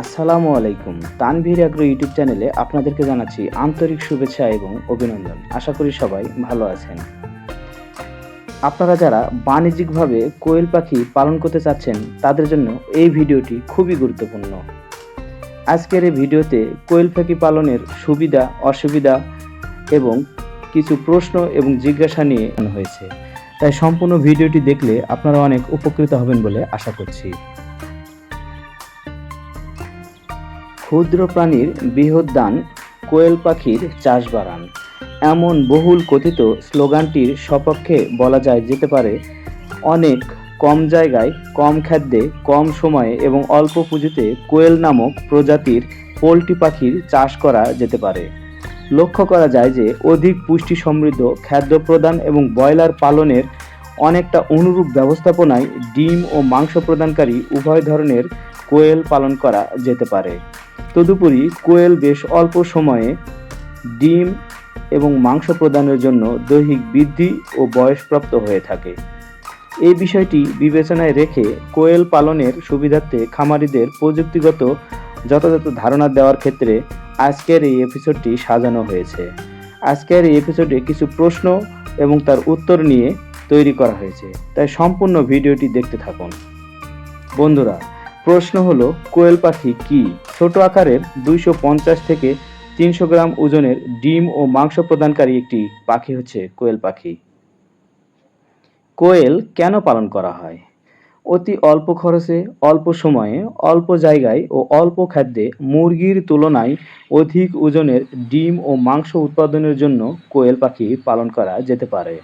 আসসালামু আলাইকুম। Tanvir agro YouTube চ্যানেলে আপনাদেরকে জানাচ্ছি আন্তরিক শুভেচ্ছা এবং অভিনন্দন। আশা করি সবাই ভালো আছেন। আপনারা যারা বাণিজ্যিকভাবে কোয়েল পাখি পালন করতে চাচ্ছেন, তাদের জন্য এই ভিডিওটি খুবই গুরুত্বপূর্ণ। আজকের এই ভিডিওতে কোয়েল পাখি পালনের সুবিধা, অসুবিধা এবং কিছু প্রশ্ন এবং জিজ্ঞাসা নিয়ে হয়েছে। তাই সম্পূর্ণ ভিডিওটি দেখলে আপনারা অনেক উপকৃত হবেন বলে আশা করছি। ক্ষুদ্র প্রাণীর বৃহৎ দান কোয়েল পাখির চাষ বাড়ান। এমন বহুল কথিত স্লোগানটির সপক্ষে বলা যায় যেতে পারে, অনেক কম জায়গায় কম খাদ্যে, কম সময়ে এবং অল্প পুঁজিতে কোয়েল নামক প্রজাতির পোলট্রি পাখির চাষ করা যেতে পারে। লক্ষ্য করা যায় যে, অধিক পুষ্টি সমৃদ্ধ খাদ্য প্রদান এবং ব্রয়লার পালনের অনেকটা অনুরূপ ব্যবস্থাপনায় ডিম ও মাংস প্রদানকারী উভয় ধরনের কোয়েল পালন করা যেতে পারে। তদুপরি কোয়েল বেশ অল্প সময়ে ডিম এবং মাংস প্রদানের জন্য দৈহিক বৃদ্ধি ও বয়সপ্রাপ্ত হয়ে থাকে। এই বিষয়টি বিবেচনায় রেখে কোয়েল পালনের সুবিধার্থে খামারিদের প্রযুক্তিগত যথাযথ ধারণা দেওয়ার ক্ষেত্রে আজকের এই এপিসোডটি সাজানো হয়েছে। আজকের এই এপিসোডে কিছু প্রশ্ন এবং তার উত্তর নিয়ে তৈরি করা হয়েছে। তাই সম্পূর্ণ ভিডিওটি দেখতে থাকুন। বন্ধুরা প্রশ্ন হলো, কোয়েল পাখি কি? ছোট আকারের দুইশো পঞ্চাশ থেকে তিনশো গ্রাম ওজনের ডিম ও মাংস প্রদানকারী একটি পাখি হচ্ছে কোয়েল পাখি। কোয়েল কেন পালন করা হয়? অতি অল্প খরচে, অল্প সময়ে, অল্প জায়গায় ও অল্প খাদ্যে মুরগির তুলনায় অধিক ওজনের ডিম ও মাংস উৎপাদনের জন্য কোয়েল পাখি পালন করা যেতে পারে।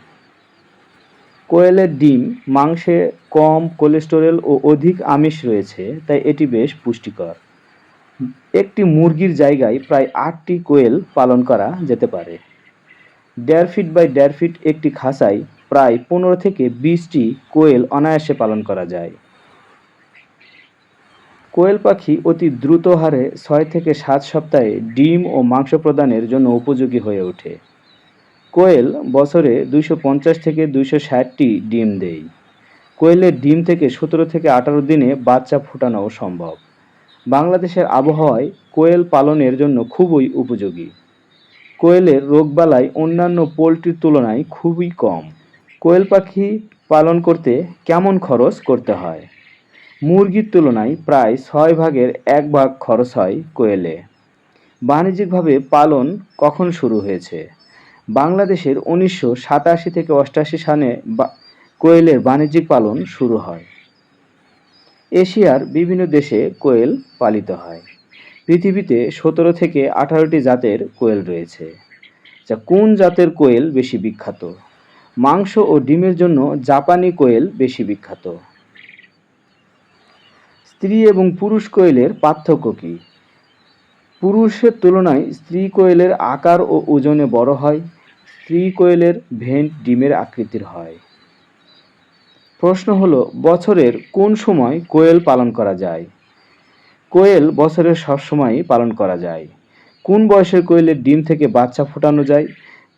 কোয়েলের ডিম, মাংসে কম কোলেস্টেরল ও অধিক আমিষ রয়েছে, তাই এটি বেশ পুষ্টিকর। একটি মুরগির জায়গায় প্রায় আটটি কোয়েল পালন করা যেতে পারে। দেড় ফিট বাই দেড় ফিট একটি খাঁচায় প্রায় পনেরো থেকে বিশটি কোয়েল অনায়াসে পালন করা যায়। কোয়েল পাখি অতি দ্রুত হারে ছয় থেকে সাত সপ্তাহে ডিম ও মাংস প্রদানের জন্য উপযোগী হয়ে ওঠে। কোয়েল বছরে দুইশো পঞ্চাশ থেকে দুইশো ষাটটি ডিম দেয়। কোয়েলের ডিম থেকে সতেরো থেকে আঠারো দিনে বাচ্চা ফোটানোও সম্ভব। বাংলাদেশের আবহাওয়ায় কোয়েল পালনের জন্য খুবই উপযোগী। কোয়েলের রোগবালাই অন্যান্য পোলট্রির তুলনায় খুবই কম। কোয়েল পাখি পালন করতে কেমন খরচ করতে হয়? মুরগির তুলনায় প্রায় ছয় ভাগের এক ভাগ খরচ হয় কোয়েলে। বাণিজ্যিকভাবে পালন কখন শুরু হয়েছে? বাংলাদেশের উনিশশো সাতাশি থেকে অষ্টাশি সালে কোয়েলের বাণিজ্যিক পালন শুরু হয়। এশিয়ার বিভিন্ন দেশে কোয়েল পালিত হয়। পৃথিবীতে সতেরো থেকে আঠারোটি জাতের কোয়েল রয়েছে, যা কোন জাতের কোয়েল বেশি বিখ্যাত? মাংস ও ডিমের জন্য জাপানি কোয়েল বেশি বিখ্যাত। স্ত্রী এবং পুরুষ কোয়েলের পার্থক্য কী? পুরুষের তুলনায় স্ত্রী কোয়েলের আকার ও ওজনে বড় হয়। স্ত্রী কোয়েলের ভেন্ট ডিমের আকৃতির হয়। প্রশ্ন হলো, বছরের কোন সময় কোয়েল পালন করা যায়? কোয়েল বছরের সব সময়ই পালন করা যায়। কোন বয়সের কোয়েলের ডিম থেকে বাচ্চা ফোটানো যায়?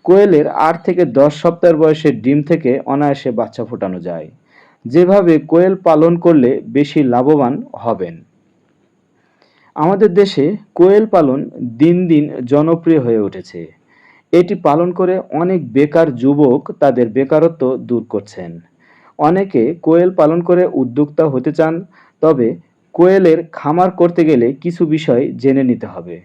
কোয়েলের আট থেকে দশ সপ্তাহের বয়সের ডিম থেকে অনায়াসে বাচ্চা ফোটানো যায়। যেভাবে কোয়েল পালন করলে বেশি লাভবান হবেন। আমাদের দেশে কোয়েল পালন দিন দিন জনপ্রিয় হয়ে উঠেছে। এটি পালন করে অনেক বেকার যুবক তাদের বেকারত্ব দূর করছেন। অনেকে কোয়েল পালন করে উদ্যোক্তা হতে চান, তবে কোয়েলের খামার করতে গেলে কিছু বিষয় জেনে নিতে হবে।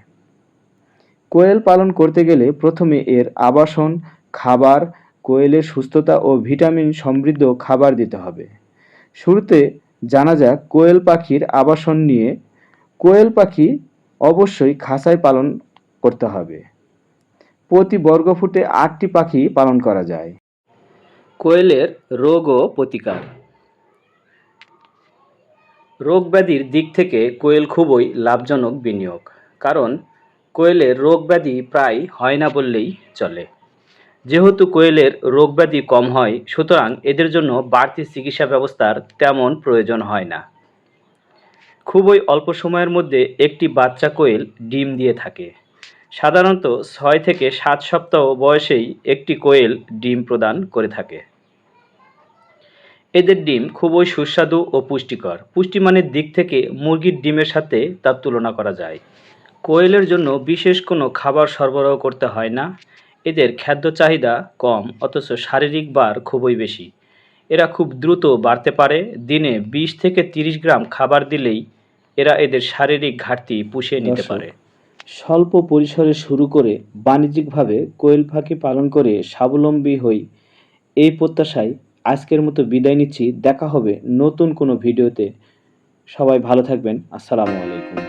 কোয়েল পালন করতে গেলে প্রথমে এর আবাসন, খাবার, কোয়েলের সুস্থতা ও ভিটামিন সমৃদ্ধ খাবার দিতে হবে। শুরুতে জানা যাক কোয়েল পাখির আবাসন নিয়ে। কোয়েল পাখি অবশ্যই খাঁচায় পালন করতে হবে। প্রতি বর্গফুটে আটটি পাখি পালন করা যায়। কোয়েলের রোগ ও প্রতিকার। রোগ ব্যাধির দিক থেকে কোয়েল খুবই লাভজনক বিনিয়োগ, কারণ কোয়েলের রোগ ব্যাধি প্রায় হয় না বললেই চলে। যেহেতু কোয়েলের রোগ ব্যাধি কম হয়, সুতরাং এদের জন্য বাড়তি চিকিৎসা ব্যবস্থার তেমন প্রয়োজন হয় না। খুবই অল্প সময়ের মধ্যে একটি বাচ্চা কোয়েল ডিম দিয়ে থাকে। সাধারণত ছয় থেকে সাত সপ্তাহ বয়সেই একটি কোয়েল ডিম প্রদান করে থাকে। এদের ডিম খুবই সুস্বাদু ও পুষ্টিকর। পুষ্টিমানের দিক থেকে মুরগির ডিমের সাথে তার তুলনা করা যায়। কোয়েলের জন্য বিশেষ কোনো খাবার সরবরাহ করতে হয় না। এদের খাদ্য চাহিদা কম অথচ শারীরিক বার খুবই বেশি। এরা খুব দ্রুত বাড়তে পারে। দিনে বিশ থেকে তিরিশ গ্রাম খাবার দিলেই এরা এদের শারীরিক ঘাটতি পুষিয়ে নিতে পারে। স্বল্প পরিসরে শুরু করে বাণিজ্যিকভাবে কোয়েল পাখি পালন করে স্বাবলম্বী হই এই প্রত্যাশায় আজকের মতো বিদায় নিচ্ছি। দেখা হবে নতুন কোনো ভিডিওতে। সবাই ভালো থাকবেন। আসসালামু আলাইকুম।